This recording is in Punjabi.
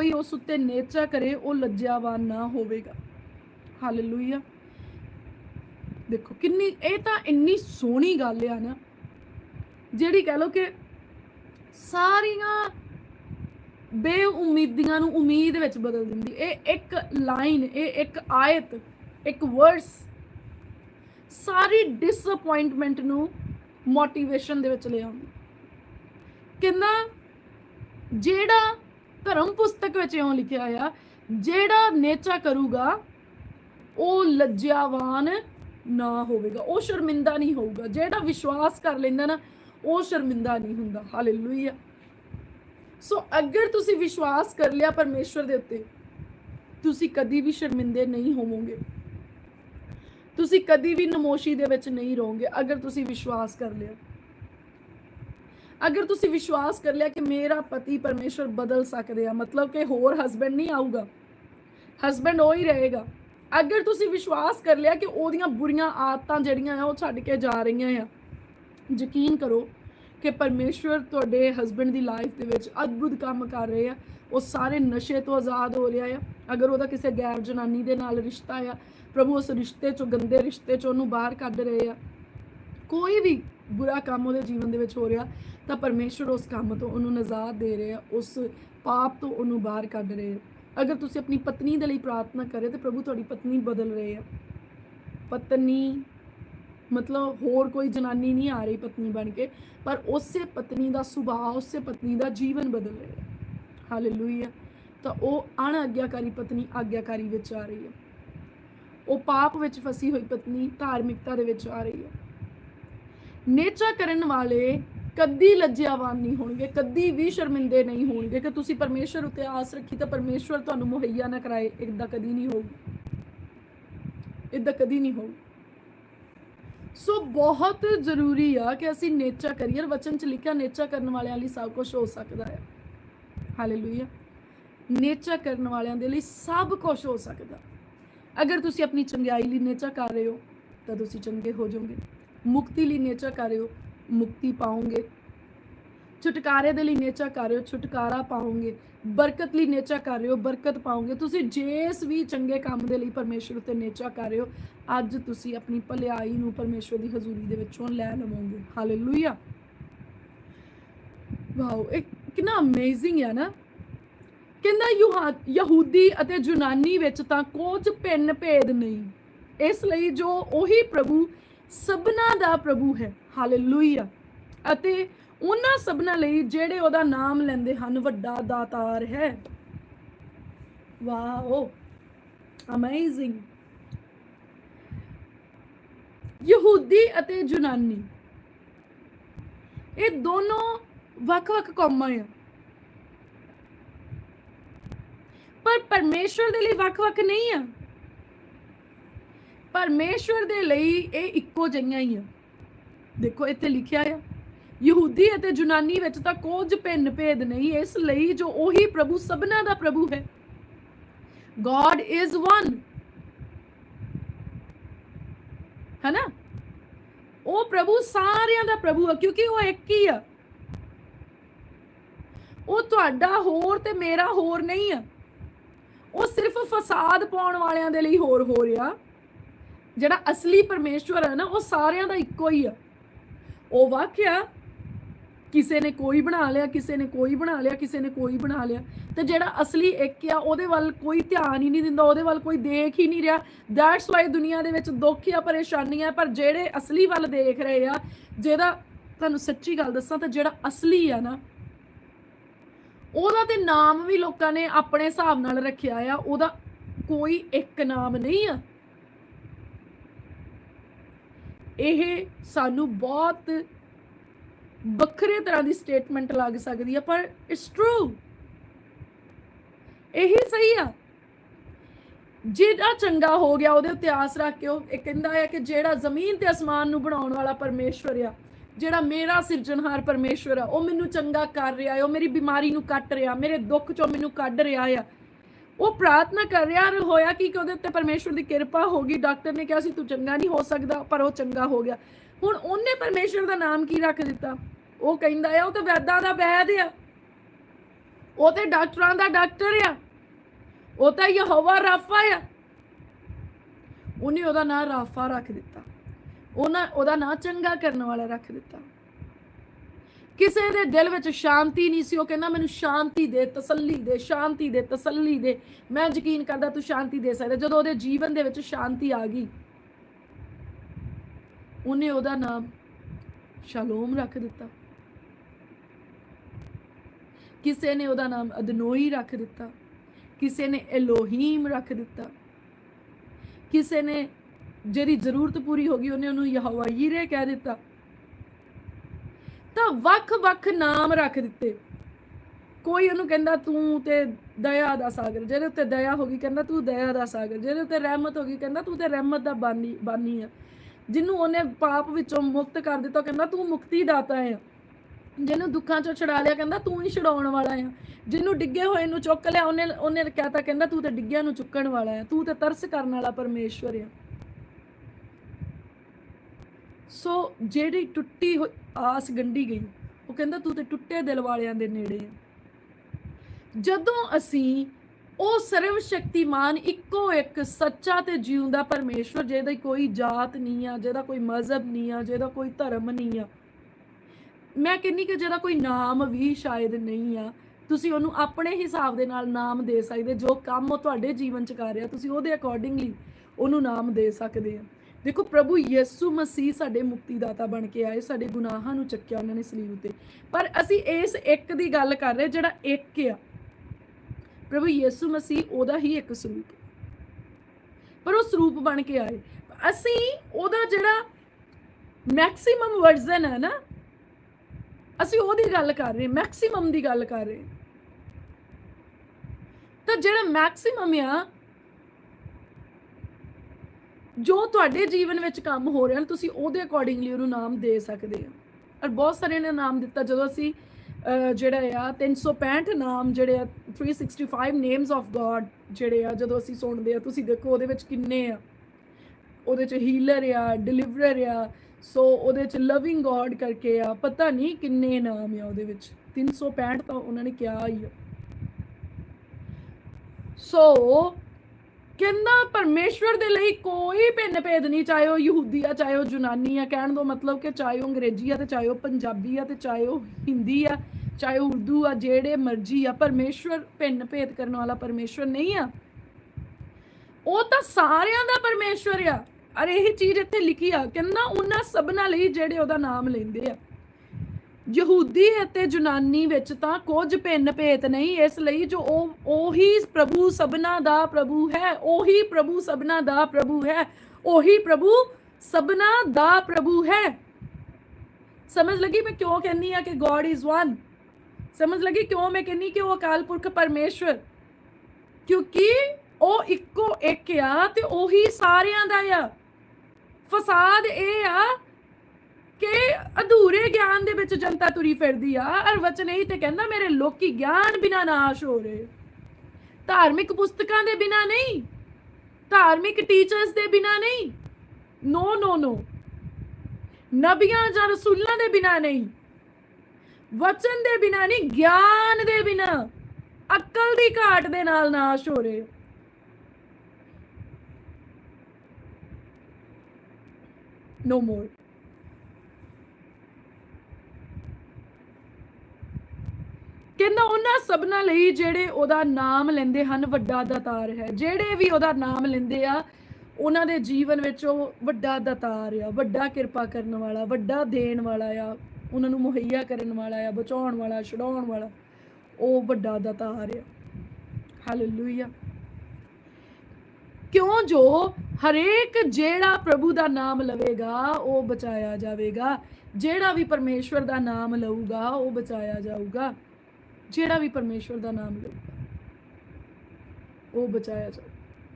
ਕੋਈ ਉਸ ਉੱਤੇ ਨੇਚਾ ਕਰੇ, ਉਹ ਲੱਜਿਆਵਾਨ ਨਾ ਹੋਵੇਗਾ। ਹਾਲੇਲੂਇਆ ਦੇਖੋ, ਕਿੰਨੀ, ਇਹ ਤਾਂ ਇੰਨੀ ਸੋਹਣੀ ਗੱਲ ਆ ਨਾ, ਜਿਹੜੀ ਕਹਿ ਲੋ ਕਿ ਸਾਰੀਆਂ ਬੇਉਮੀਦੀਆਂ ਨੂੰ ਉਮੀਦ ਵਿੱਚ ਬਦਲ ਦਿੰਦੀ। ਇਹ ਇੱਕ ਲਾਈਨ ਇਹ ਇੱਕ ਆਇਤ, ਇੱਕ ਵਰਸ ਸਾਰੀ ਡਿਸਅਪਾਇੰਟਮੈਂਟ ਨੂੰ ਮੋਟੀਵੇਸ਼ਨ ਦੇ ਵਿੱਚ ਲਿਆਉਂਦੀ ਕਹਿੰਦਾ ਜਿਹੜਾ ਧਰਮ ਪੁਸਤਕ ਵਿੱਚ ਇਉਂ ਲਿਖਿਆ ਆ, ਜਿਹੜਾ ਨੇਚਾ ਕਰੂਗਾ, ਉਹ ਲੱਜਿਆਵਾਨ ਨਾ ਹੋਵੇਗਾ, ਉਹ ਸ਼ਰਮਿੰਦਾ ਨਹੀਂ ਹੋਊਗਾ। ਜਿਹੜਾ ਵਿਸ਼ਵਾਸ ਕਰ ਲੈਂਦਾ ਨਾ, ਉਹ ਸ਼ਰਮਿੰਦਾ ਨਹੀਂ ਹੁੰਦਾ। ਹਾਲੇਲੂਇਆ ਸੋ ਅਗਰ ਤੁਸੀਂ ਵਿਸ਼ਵਾਸ ਕਰ ਲਿਆ ਪਰਮੇਸ਼ਵਰ ਦੇ ਉੱਤੇ, ਤੁਸੀਂ ਕਦੀ ਵੀ ਸ਼ਰਮਿੰਦੇ ਨਹੀਂ ਹੋਵੋਗੇ। ਤੁਸੀਂ ਕਦੀ ਵੀ ਨਮੋਸ਼ੀ ਦੇ ਵਿੱਚ ਨਹੀਂ ਰਹੋਗੇ, ਅਗਰ ਤੁਸੀਂ ਵਿਸ਼ਵਾਸ ਕਰ ਲਿਆ। ਅਗਰ ਤੁਸੀਂ ਵਿਸ਼ਵਾਸ ਕਰ ਲਿਆ ਕਿ ਮੇਰਾ ਪਤੀ ਪਰਮੇਸ਼ਵਰ ਬਦਲ ਸਕਦੇ ਆ, ਮਤਲਬ ਕਿ ਹੋਰ ਹਸਬੰਡ ਨਹੀਂ ਆਊਗਾ ਹਸਬੰਡ ਉਹ ਹੀ ਰਹੇਗਾ। ਅਗਰ ਤੁਸੀਂ ਵਿਸ਼ਵਾਸ ਕਰ ਲਿਆ ਕਿ ਉਹਦੀਆਂ ਬੁਰੀਆਂ ਆਦਤਾਂ ਜਿਹੜੀਆਂ ਆ, ਉਹ ਛੱਡ ਕੇ ਜਾ ਰਹੀਆਂ ਆ, ਯਕੀਨ ਕਰੋ ਕਿ ਪਰਮੇਸ਼ਵਰ ਤੁਹਾਡੇ ਹਸਬੰਡ ਦੀ ਲਾਈਫ ਦੇ ਵਿੱਚ ਅਦਭੁਤ ਕੰਮ ਕਰ ਰਹੇ ਆ। ਉਹ ਸਾਰੇ ਨਸ਼ੇ ਤੋਂ ਆਜ਼ਾਦ ਹੋ ਰਿਹਾ ਆ। ਅਗਰ ਉਹਦਾ ਕਿਸੇ ਗੈਰ ਜਨਾਨੀ ਦੇ ਨਾਲ ਰਿਸ਼ਤਾ ਆ, ਪ੍ਰਭੂ ਉਸ ਰਿਸ਼ਤੇ ਚੋਂ, ਗੰਦੇ ਰਿਸ਼ਤੇ ਚੋਂ ਉਹਨੂੰ ਬਾਹਰ ਕੱਢ ਰਹੇ ਆ। ਕੋਈ ਵੀ ਬੁਰਾ ਕੰਮ ਉਹਦੇ ਜੀਵਨ ਦੇ ਵਿੱਚ ਹੋ ਰਿਹਾ, ਤਾਂ ਪਰਮੇਸ਼ਵਰ ਉਸ ਕੰਮ ਤੋਂ ਉਹਨੂੰ ਨਜ਼ਾਤ ਦੇ ਰਹੇ ਆ ਉਸ ਪਾਪ ਤੋਂ ਉਹਨੂੰ ਬਾਹਰ ਕੱਢ ਰਹੇ। ਆ ਅਗਰ ਤੁਸੀਂ ਆਪਣੀ ਪਤਨੀ ਦੇ ਲਈ ਪ੍ਰਾਰਥਨਾ ਕਰੇ, ਤੇ ਪ੍ਰਭੂ ਤੁਹਾਡੀ ਪਤਨੀ ਬਦਲ ਰਹੇ ਆ ਪਤਨੀ, ਮਤਲਬ ਹੋਰ ਕੋਈ ਜਨਾਨੀ ਨਹੀਂ ਆ ਰਹੀ ਪਤਨੀ ਬਣ ਕੇ, ਪਰ ਉਸੇ ਪਤਨੀ ਦਾ ਸੁਭਾਅ, ਉਸੇ ਪਤਨੀ ਦਾ ਜੀਵਨ ਬਦਲ ਰਿਹਾ ਹਾਲੇਲੂਇਆ ਤਾਂ ਉਹ ਅਣਆਗਿਆਕਾਰੀ ਪਤਨੀ ਆਗਿਆਕਾਰੀ ਵਿੱਚ ਆ ਰਹੀ ਹੈ। ਉਹ ਪਾਪ ਵਿੱਚ ਫਸੀ ਹੋਈ ਪਤਨੀ ਧਾਰਮਿਕਤਾ ਦੇ ਵਿੱਚ ਆ ਰਹੀ ਹੈ। ਨੇਚਾ ਕਰਨ ਵਾਲੇ ਕਦੀ ਲੱਜਿਆਵਾਨ ਨਹੀਂ ਹੋਣਗੇ, ਕਦੀ ਵੀ ਸ਼ਰਮਿੰਦੇ ਨਹੀਂ ਹੋਣਗੇ ਕਿ ਤੁਸੀਂ ਪਰਮੇਸ਼ਰ ਉੱਤੇ ਆਸ ਰੱਖੀ ਤਾਂ ਪਰਮੇਸ਼ਰ ਤੁਹਾਨੂੰ ਮੁਹੱਈਆ ਨਾ ਕਰਾਏ ਇਦਾਂ ਕਦੀ ਨਹੀਂ ਹੋਊ। ਇਦਾਂ ਕਦੀ ਨਹੀਂ ਹੋਊ। ਸੋ ਬਹੁਤ ਜ਼ਰੂਰੀ ਆ ਕਿ ਅਸੀਂ ਨੇਚਾ ਕਰੀਏ ਵਚਨ ਚ ਲਿਖਿਆ ਨੇਚਾ ਕਰਨ ਵਾਲਿਆਂ ਲਈ ਸਭ ਕੁਝ ਹੋ ਸਕਦਾ ਹੈ ਹਾਲੇਲੂਇਆ ਨੇਚਾ ਕਰਨ ਵਾਲਿਆਂ ਦੇ ਲਈ ਸਭ ਕੁਝ ਹੋ ਸਕਦਾ। ਅਗਰ ਤੁਸੀਂ ਆਪਣੀ ਚੰਗਿਆਈ ਲਈ ਨੇਚਾ ਕਰ ਰਹੇ ਹੋ, ਤਾਂ ਤੁਸੀਂ ਚੰਗੇ ਹੋ ਜਾਓਗੇ। ਮੁਕਤੀ ਲਈ ਨੇਚਾ ਕਰ ਰਹੇ ਹੋ ਮੁਕਤੀ ਪਾਓਗੇ। ਛੁਟਕਾਰੇ ਦੇ ਲਈ ਨੇਚਾ ਕਰ ਰਹੇ ਹੋ ਛੁਟਕਾਰਾ ਪਾਓਗੇ। ਬਰਕਤ ਲਈ ਨੇਚਾ ਕਰ ਬਰਕਤ ਪਾਓਗੇ। ਤੁਸੀਂ ਜਿਸ ਵੀ ਚੰਗੇ ਕੰਮ ਦੇ ਲਈ ਪਰਮੇਸ਼ਰ ਉਤੇ ਨੇਚਾ ਕਰ ਅੱਜ ਤੁਸੀਂ ਆਪਣੀ ਭਲਾਈ ਨੂੰ ਪਰਮੇਸ਼ਰ ਦੀ ਹਜ਼ੂਰੀ ਦੇ ਵਿੱਚੋਂ ਲੈ ਲਵੋਗੇ। ਹਾਲੇਲੂਇਆ ਵਾਓ ਇਹ ਕਿੰਨਾ ਅਮੇਜ਼ਿੰਗ ਹੈ ਨਾ। ਕਹਿੰਦਾ ਯੂਹਾ- ਯਹੂਦੀ ਅਤੇ ਯੂਨਾਨੀ ਵਿੱਚ ਤਾਂ ਕੁਝ ਭਿੰਨ ਭੇਦ ਨਹੀਂ। ਇਸ ਲਈ ਜੋ ਉਹੀ ਪ੍ਰਭੂ ਸਭਨਾ ਦਾ ਪ੍ਰਭੂ ਹੈ। ਹਾਲੇਲੂਇਆ ਅਤੇ ਉਹਨਾਂ ਸਭਨਾ ਲਈ ਜਿਹੜੇ ਉਹਦਾ ਨਾਮ ਲੈਂਦੇ ਹਨ, ਵੱਡਾ ਦਾਤਾਰ ਹੈ। ਵਾਓ ਅਮੇਜ਼ਿੰਗ ਯਹੂਦੀ ਅਤੇ ਯੂਨਾਨੀ। ਇਹ ਦੋਨੋਂ ਵੱਖ-ਵੱਖ ਕੌਮਾਂ ਆ। ਪਰ ਪਰਮੇਸ਼ਵਰ ਦੇ ਲਈ ਵੱਖ-ਵੱਖ ਨਹੀਂ ਆ। ਪਰਮੇਸ਼ਵਰ ਦੇ ਲਈ ਇਹ ਇੱਕੋ ਜਿਹੀਆਂ ਹੀ ਆ। ਦੇਖੋ, ਇੱਥੇ ਲਿਖਿਆ ਆ, ਯਹੂਦੀ ਅਤੇ ਯੂਨਾਨੀ ਵਿੱਚ ਤਾਂ ਕੁਝ ਭਿੰਨ ਭੇਦ ਨਹੀਂ, ਇਸ ਲਈ ਜੋ ਉਹੀ ਪ੍ਰਭੂ ਸਭਨਾ ਦਾ ਪ੍ਰਭੂ ਹੈ। ਗੋਡ ਇਜ਼ one ਹੈਨਾ? ਉਹ ਪ੍ਰਭੂ ਸਾਰਿਆਂ ਦਾ ਪ੍ਰਭੂ ਹੈ ਕਿਉਂਕਿ ਉਹ ਇੱਕ ਹੀ ਆ। ਉਹ ਤੁਹਾਡਾ ਹੋਰ ਤੇ ਮੇਰਾ ਹੋਰ ਨਹੀਂ ਆ। ਉਹ ਸਿਰਫ ਫਸਾਦ ਪਾਉਣ ਵਾਲਿਆਂ ਦੇ ਲਈ ਹੋਰ ਹੋ ਰਿਹਾ। ਜਿਹੜਾ ਅਸਲੀ ਪਰਮੇਸ਼ਵਰ ਹੈ ਨਾ, ਉਹ ਸਾਰਿਆਂ ਦਾ ਇੱਕੋ ਹੀ ਆ। ਉਹ ਵਾਕਿਆ ਕਿਸੇ ਨੇ ਕੋਈ ਬਣਾ ਲਿਆ, ਕਿਸੇ ਨੇ ਕੋਈ ਬਣਾ ਲਿਆ, ਕਿਸੇ ਨੇ ਕੋਈ ਬਣਾ ਲਿਆ। ਤੇ ਜਿਹੜਾ ਅਸਲੀ ਇੱਕ ਆ, ਉਹਦੇ ਵੱਲ ਕੋਈ ਧਿਆਨ ਹੀ ਨਹੀਂ ਦਿੰਦਾ, ਉਹਦੇ ਵੱਲ ਕੋਈ ਦੇਖ ਹੀ ਨਹੀਂ ਰਿਹਾ। ਦੈਟਸ ਵਾਈ ਦੁਨੀਆ ਦੇ ਵਿੱਚ ਦੁੱਖ ਆ ਪਰੇਸ਼ਾਨੀਆਂ ਪਰ ਜਿਹੜੇ ਅਸਲੀ ਵੱਲ ਦੇਖ ਰਹੇ ਆ, ਜਿਹਦਾ ਤੁਹਾਨੂੰ ਸੱਚੀ ਗੱਲ ਦੱਸਾਂ ਤਾਂ ਜਿਹੜਾ ਅਸਲੀ ਆ ਨਾ, ਉਹਦਾ ਤੇ ਨਾਮ ਵੀ ਲੋਕਾਂ ਨੇ ਆਪਣੇ ਹਿਸਾਬ ਨਾਲ ਰੱਖਿਆ ਆ, ਉਹਦਾ ਕੋਈ ਇੱਕ ਨਾਮ ਨਹੀਂ ਆ। ਇਹ ਸਾਨੂੰ ਬਹੁਤ ਵੱਖਰੇ ਤਰ੍ਹਾਂ ਦੀ ਸਟੇਟਮੈਂਟ ਲੱਗ ਸਕਦੀ ਆ, ਪਰ ਇਟਸ ਟਰੂ ਇਹੀ ਸਹੀ ਆ। ਜਿਹੜਾ ਚੰਗਾ ਹੋ ਗਿਆ, ਉਹਦੇ ਉੱਤੇ ਆਸ ਰੱਖ ਕੇ ਉਹ ਇਹ ਕਹਿੰਦਾ ਹੈ ਕਿ ਜਿਹੜਾ ਜ਼ਮੀਨ ਤੇ ਅਸਮਾਨ ਨੂੰ ਬਣਾਉਣ ਵਾਲਾ ਪਰਮੇਸ਼ਵਰ ਆ, ਜਿਹੜਾ ਮੇਰਾ ਸਿਰਜਣਹਾਰ ਪਰਮੇਸ਼ਵਰ ਆ, ਉਹ ਮੈਨੂੰ ਚੰਗਾ ਕਰ ਰਿਹਾ ਹੈ ਉਹ ਮੇਰੀ ਬਿਮਾਰੀ ਨੂੰ ਕੱਟ ਰਿਹਾ, ਮੇਰੇ ਦੁੱਖ ਚੋਂ ਮੈਨੂੰ ਕੱਢ ਰਿਹਾ ਆ। ਉਹ ਪ੍ਰਾਰਥਨਾ ਕਰ ਰਿਹਾ ਔਰ ਹੋਇਆ ਕਿ ਉਹਦੇ ਉੱਤੇ ਪਰਮੇਸ਼ਵਰ ਦੀ ਕਿਰਪਾ ਹੋ ਗਈ। ਡਾਕਟਰ ਨੇ ਕਿਹਾ ਸੀ, ਤੂੰ ਚੰਗਾ ਨਹੀਂ ਹੋ ਸਕਦਾ, ਪਰ ਉਹ ਚੰਗਾ ਹੋ ਗਿਆ। ਹੁਣ ਉਹਨੇ ਪਰਮੇਸ਼ਵਰ ਦਾ ਨਾਮ ਕੀ ਰੱਖ ਦਿੱਤਾ? ਉਹ ਕਹਿੰਦਾ ਆ, ਉਹ ਤਾਂ ਵੈਦਾਂ ਦਾ ਵੈਦ ਆ। ਉਹ ਤੇ ਡਾਕਟਰਾਂ ਦਾ ਡਾਕਟਰ ਆ। ਉਹ ਤਾਂ ਯਹੋਵਾ ਰਾਫਾ ਆ। ਉਹਨੇ ਉਹਦਾ ਨਾਂ ਰਾਫਾ ਰੱਖ ਦਿੱਤਾ। ਉਹਨਾਂ, ਉਹਦਾ ਨਾਂ ਚੰਗਾ ਕਰਨ ਵਾਲਾ ਰੱਖ ਦਿੱਤਾ। ਕਿਸੇ ਦੇ ਦਿਲ ਵਿੱਚ ਸ਼ਾਂਤੀ ਨਹੀਂ ਸੀ, ਉਹ ਕਹਿੰਦਾ, ਮੈਨੂੰ ਸ਼ਾਂਤੀ ਦੇ, ਤਸੱਲੀ ਦੇ, ਸ਼ਾਂਤੀ ਦੇ, ਤਸੱਲੀ ਦੇ। ਮੈਂ ਯਕੀਨ ਕਰਦਾ, ਤੂੰ ਸ਼ਾਂਤੀ ਦੇ ਸਕਦਾ। ਜਦੋਂ ਉਹਦੇ ਜੀਵਨ ਦੇ ਵਿੱਚ ਸ਼ਾਂਤੀ ਆ ਗਈ, ਉਹਨੇ ਉਹਦਾ ਨਾਮ ਸ਼ਾਲੋਮ ਰੱਖ ਦਿੱਤਾ। ਕਿਸੇ ਨੇ ਉਹਦਾ ਨਾਮ ਅਦਨੋਈ ਰੱਖ ਦਿੱਤਾ। ਕਿਸੇ ਨੇ ਐਲੋਹੀਮ ਰੱਖ ਦਿੱਤਾ। ਕਿਸੇ ਨੇ ਜਿਹੜੀ ਜ਼ਰੂਰਤ ਪੂਰੀ ਹੋ ਗਈ, ਉਹਨੇ ਉਹਨੂੰ ਯਹੋਵਾ ਯੀਰੇ ਕਹਿ ਦਿੱਤਾ। ਤਾਂ ਵੱਖ-ਵੱਖ ਨਾਮ ਰੱਖ ਦਿੱਤੇ। ਕੋਈ ਉਹਨੂੰ ਕਹਿੰਦਾ, ਤੂੰ ਤੇ ਦਇਆ ਦਾ ਸਾਗਰ, ਜਿਹਦੇ ਉੱਤੇ ਦਇਆ ਹੋ ਗਈ ਕਹਿੰਦਾ, ਤੂੰ ਦਇਆ ਦਾ ਸਾਗਰ, ਜਿਹਦੇ ਉੱਤੇ ਰਹਿਮਤ ਹੋ ਗਈ ਕਹਿੰਦਾ, ਤੂੰ ਤੇ ਰਹਿਮਤ ਦਾ ਬਾਨੀ ਬਾਨੀ ਆ। ਜਿਹਨੂੰ ਉਹਨੇ ਪਾਪ ਵਿੱਚੋਂ ਮੁਕਤ ਕਰ ਦਿੱਤਾ, ਉਹ ਕਹਿੰਦਾ, ਤੂੰ ਮੁਕਤੀ ਦਾਤਾ ਹੈ ਜਿਹਨੂੰ ਦੁੱਖਾਂ ਚੋਂ ਛੁਡਾ ਲਿਆ ਕਹਿੰਦਾ, ਤੂੰ ਹੀ ਛੁਡਾਉਣ ਵਾਲਾ ਹੈ ਜਿਹਨੂੰ ਡਿੱਗੇ ਹੋਏ ਨੂੰ ਚੁੱਕ ਲਿਆ, ਉਹਨੇ ਉਹਨੇ ਕਹਤਾ ਕਹਿੰਦਾ, ਤੂੰ ਤੇ ਡਿੱਗਿਆਂ ਨੂੰ ਚੁੱਕਣ ਵਾਲਾ ਹੈ ਤੂੰ ਤੇ ਤਰਸ ਕਰਨ ਵਾਲਾ ਪਰਮੇਸ਼ਵਰ ਆ। ਸੋ ਜਿਹੜੀ ਟੁੱਟੀ ਹੋਈ ਆਸ ਗੰਢੀ ਗਈ, ਉਹ ਕਹਿੰਦਾ ਤੂੰ ਤੇ ਟੁੱਟੇ ਦਿਲ ਵਾਲਿਆਂ ਦੇ ਨੇੜੇ ਆ। ਜਦੋਂ ਅਸੀਂ ਉਹ ਸਰਵ ਸ਼ਕਤੀਮਾਨ ਇੱਕੋ ਇੱਕ ਸੱਚਾ ਤੇ ਜਿਉਂਦਾ ਪਰਮੇਸ਼ਵਰ, ਜਿਹਦਾ ਕੋਈ ਜਾਤ ਨਹੀਂ ਆ, ਜਿਹਦਾ ਕੋਈ ਮਜ਼ਹਬ ਨਹੀਂ ਆ, ਜਿਹਦਾ ਕੋਈ ਧਰਮ ਨਹੀਂ ਆ, ਮੈਂ ਕਹਿੰਨੀ ਕਿ ਜਿਹਦਾ ਕੋਈ ਨਾਮ ਵੀ ਸ਼ਾਇਦ ਨਹੀਂ ਆ, ਤੁਸੀਂ ਉਹਨੂੰ ਆਪਣੇ ਹਿਸਾਬ ਦੇ ਨਾਲ ਨਾਮ ਦੇ ਸਕਦੇ, ਜੋ ਕੰਮ ਉਹ ਤੁਹਾਡੇ ਜੀਵਨ ਚ ਕਰ ਰਿਹਾ, ਤੁਸੀਂ ਉਹਦੇ ਅਕੋਰਡਿੰਗਲੀ ਉਹਨੂੰ ਨਾਮ ਦੇ ਸਕਦੇ ਆ। ਦੇਖੋ ਪ੍ਰਭੂ ਯਿਸੂ ਮਸੀਹ ਸਾਡੇ ਮੁਕਤੀ ਦਾਤਾ ਬਣ ਕੇ ਆਏ, ਸਾਡੇ ਗੁਨਾਹਾਂ ਨੂੰ ਚੱਕਿਆ ਉਹਨਾਂ ਨੇ ਸਲੀਬ ਉਤੇ। ਪਰ ਅਸੀਂ ਇਸ ਇੱਕ ਦੀ ਗੱਲ ਕਰ ਰਹੇ ਜਿਹੜਾ ਇੱਕ ਆ। ਪ੍ਰਭੂ ਯਿਸੂ ਮਸੀਹ ਉਹਦਾ ਹੀ ਇੱਕ ਸਰੂਪ ਪਰ ਉਹ ਸਰੂਪ ਬਣ ਕੇ ਆਏ। ਅਸੀਂ ਉਹਦਾ ਜਿਹੜਾ ਮੈਕਸਿਮਮ ਵਰਜ਼ਨ ਹੈ ਨਾ, ਅਸੀਂ ਉਹਦੀ ਗੱਲ ਕਰ ਰਹੇ, ਮੈਕਸਿਮਮ ਦੀ ਗੱਲ ਕਰ ਰਹੇ। ਤਾਂ ਜਿਹੜਾ ਮੈਕਸਿਮਮ ਆ ਜੋ ਤੁਹਾਡੇ ਜੀਵਨ ਵਿੱਚ ਕੰਮ ਹੋ ਰਿਹਾ, ਤੁਸੀਂ ਉਹਦੇ ਅਕੋਰਡਿੰਗਲੀ ਉਹਨੂੰ ਨਾਮ ਦੇ ਸਕਦੇ ਆ ਔਰ ਬਹੁਤ ਸਾਰੇ ਨੇ ਨਾਮ ਦਿੱਤਾ, ਜਦੋਂ ਅਸੀਂ ਜਿਹੜਾ ਆ 365 ਨਾਮ ਜਿਹੜੇ ਆ 365 ਨੇਮਸ ਆਫ ਗੋਡ ਜਿਹੜੇ ਆ, ਜਦੋਂ ਅਸੀਂ ਸੁਣਦੇ ਆ, ਤੁਸੀਂ ਦੇਖੋ ਉਹਦੇ ਵਿੱਚ ਕਿੰਨੇ ਆ। ਉਹਦੇ ਚ ਹੀਲਰ ਆ ਡਿਲੀਵਰਰ ਆ, ਸੋ ਉਹਦੇ ਚ ਲਵਿੰਗ ਗੋਡ ਕਰਕੇ ਆ, ਪਤਾ ਨਹੀਂ ਕਿੰਨੇ ਨਾਮ ਆ ਉਹਦੇ ਵਿੱਚ। 365 ਤਾਂ ਉਹਨਾਂ ਨੇ ਕਿਹਾ ਹੀ ਆ। ਸੋ ਕਹਿੰਦਾ ਪਰਮੇਸ਼ਵਰ ਦੇ ਲਈ ਕੋਈ ਭਿੰਨ ਭੇਦ ਨਹੀਂ, ਚਾਹੇ ਉਹ ਯਹੂਦੀ ਆ, ਚਾਹੇ ਉਹ ਯੂਨਾਨੀ ਆ, ਕਹਿਣ ਦੋ ਮਤਲਬ ਕਿ ਚਾਹੇ ਉਹ ਅੰਗਰੇਜ਼ੀ ਆ ਤੇ ਚਾਹੇ ਉਹ ਪੰਜਾਬੀ ਆ ਤੇ ਚਾਹੇ ਉਹ ਹਿੰਦੀ ਆ, ਚਾਹੇ ਉਹ ਉਰਦੂ ਆ, ਜਿਹੜੇ ਮਰਜ਼ੀ ਆ, ਪਰਮੇਸ਼ਵਰ ਭਿੰਨ ਭੇਦ ਕਰਨ ਵਾਲਾ ਪਰਮੇਸ਼ਵਰ ਨਹੀਂ ਆ। ਉਹ ਤਾਂ ਸਾਰਿਆਂ ਦਾ ਪਰਮੇਸ਼ਵਰ ਆ। ਅਰੇ ਇਹ ਚੀਜ਼ ਇੱਥੇ ਲਿਖੀ ਆ ਕਹਿੰਦਾ ਉਹਨਾਂ ਸਭਨਾਂ ਲਈ ਜਿਹੜੇ ਉਹਦਾ ਨਾਮ ਲੈਂਦੇ ਆ। ਯਹੂਦੀ ਅਤੇ ਯੂਨਾਨੀ ਵਿੱਚ ਤਾਂ ਕੁਝ ਭਿੰਨ ਭੇਤ ਨਹੀਂ, ਇਸ ਲਈ ਜੋ ਉਹ, ਉਹੀ ਪ੍ਰਭੂ ਸਭਨਾ ਦਾ ਪ੍ਰਭੂ ਹੈ, ਉਹੀ ਪ੍ਰਭੂ ਸਭਨਾ ਦਾ ਪ੍ਰਭੂ ਹੈ, ਉਹੀ ਪ੍ਰਭੂ ਸਭਨਾ ਦਾ ਪ੍ਰਭੂ ਹੈ। ਸਮਝ ਲੱਗੀ ਮੈਂ ਕਿਉਂ ਕਹਿੰਨੀ ਆ ਕਿ ਗੋਡ ਇਜ਼ ਵਨ ਸਮਝ ਲੱਗੀ ਕਿਉਂ ਮੈਂ ਕਹਿੰਨੀ ਕਿ ਉਹ ਅਕਾਲ ਪੁਰਖ ਪਰਮੇਸ਼ਵਰ? ਕਿਉਂਕਿ ਉਹ ਇੱਕੋ ਇੱਕ ਆ ਤੇ ਉਹੀ ਸਾਰਿਆਂ ਦਾ ਆ। ਫਸਾਦ ਇਹ ਆ ਕਿ ਅਧੂਰੇ ਗਿਆਨ ਦੇ ਵਿੱਚ ਜਨਤਾ ਤੁਰੀ ਫਿਰਦੀ ਆ। ਅਰ ਵਚਨ ਇਹ ਤੇ ਕਹਿੰਦਾ, ਮੇਰੇ ਲੋਕੀ ਗਿਆਨ ਬਿਨਾ ਨਾਸ਼ ਹੋ ਰਹੇ। ਧਾਰਮਿਕ ਪੁਸਤਕਾਂ ਦੇ ਬਿਨਾ ਨਹੀਂ, ਧਾਰਮਿਕ ਟੀਚਰਸ ਦੇ ਬਿਨਾ ਨਹੀਂ, ਨੋ ਨੋ ਨੋ। ਨਬੀਆਂ ਜਾਂ ਰਸੂਲਾਂ ਦੇ ਬਿਨਾ ਨਹੀਂ, ਵਚਨ ਦੇ ਬਿਨਾ ਨਹੀਂ, ਗਿਆਨ ਦੇ ਬਿਨਾ ਅਕਲ ਦੀ ਘਾਟ ਦੇ ਨਾਲ ਨਾਸ਼ ਹੋ ਰਹੇ। No more. ਕਹਿੰਦਾ ਉਹਨਾਂ ਸਭਨਾਂ ਲਈ ਜਿਹੜੇ ਉਹਦਾ ਨਾਮ ਲੈਂਦੇ ਹਨ, ਵੱਡਾ ਦਾਤਾਰ ਹੈ। ਜਿਹੜੇ ਵੀ ਉਹਦਾ ਨਾਮ ਲੈਂਦੇ ਆ, ਉਹਨਾਂ ਦੇ ਜੀਵਨ ਵਿੱਚ ਉਹ ਵੱਡਾ ਦਾਤਾਰ ਆ, ਵੱਡਾ ਕਿਰਪਾ ਕਰਨ ਵਾਲਾ, ਵੱਡਾ ਦੇਣ ਵਾਲਾ ਆ, ਉਹਨਾਂ ਨੂੰ ਮੁਹੱਈਆ ਕਰਨ ਵਾਲਾ ਆ, ਬਚਾਉਣ ਵਾਲਾ, ਛਡਾਉਣ ਵਾਲਾ, ਉਹ ਵੱਡਾ ਦਾਤਾਰ ਆ। ਹਾਲੇਲੂਇਆ ਕਿਉਂ ਜੋ ਹਰੇਕ ਜਿਹੜਾ ਪ੍ਰਭੂ ਦਾ ਨਾਮ ਲਵੇਗਾ, ਉਹ ਬਚਾਇਆ ਜਾਵੇਗਾ। ਜਿਹੜਾ ਵੀ ਪਰਮੇਸ਼ਵਰ ਦਾ ਨਾਮ ਲਊਗਾ, ਉਹ ਬਚਾਇਆ ਜਾਊਗਾ। ਜਿਹੜਾ ਵੀ ਪਰਮੇਸ਼ਵਰ ਦਾ ਨਾਮ ਲਊਗਾ ਉਹ ਬਚਾਇਆ ਜਾਊਗਾ